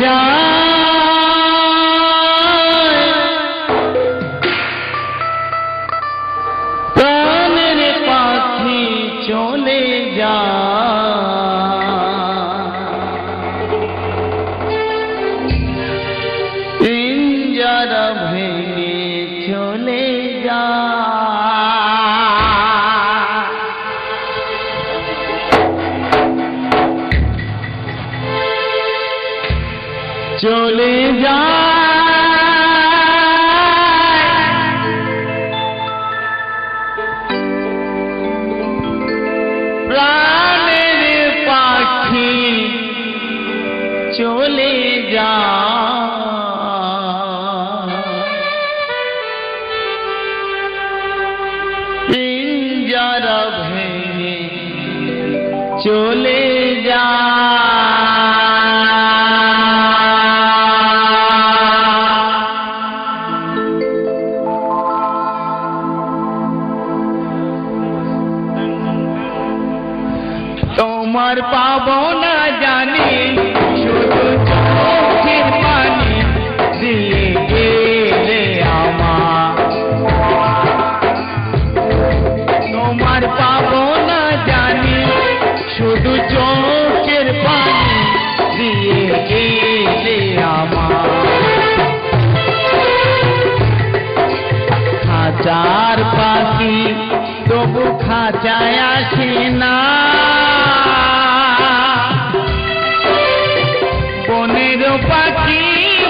जाए। तो मेरे चोले जाए তোমার পাব না জানি, শুধু চোখের পানি দিয়ে গেলে আমার। তোমার পাব না জানি, শুধু চোখের পানি দিয়ে গেলে আমার। হাজার পাখি তবু খাঁচায় আসে না। aqui.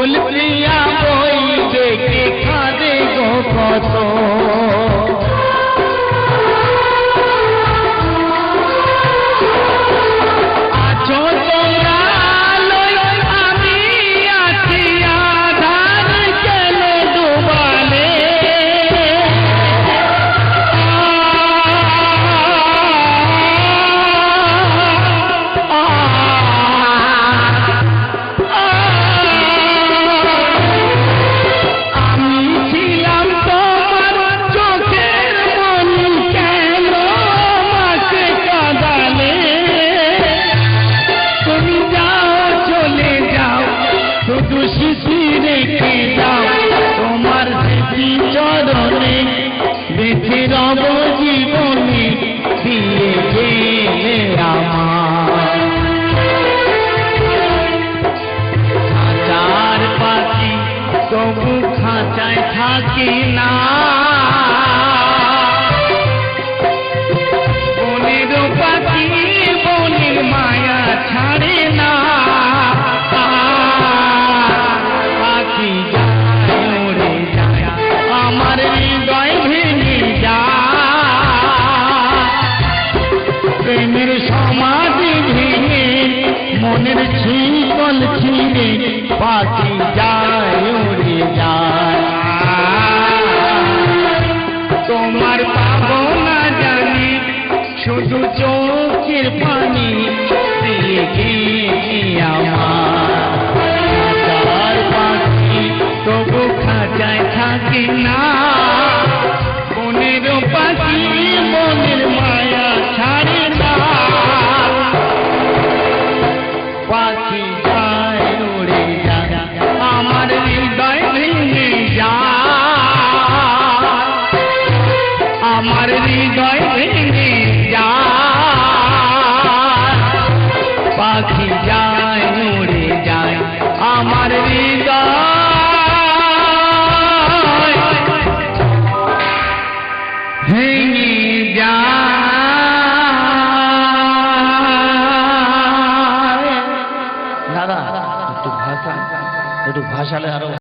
गुल पिया कोई देखे खाने को पहुँचो মনের ছিপল ছিঁড়ে পাখি যায়, উড়ে যায়। তোমার পাবো না জানি, শুধু চোখের পানি দিয়ে গিয়ে আমার। পাখি তবু যায় থাকে না।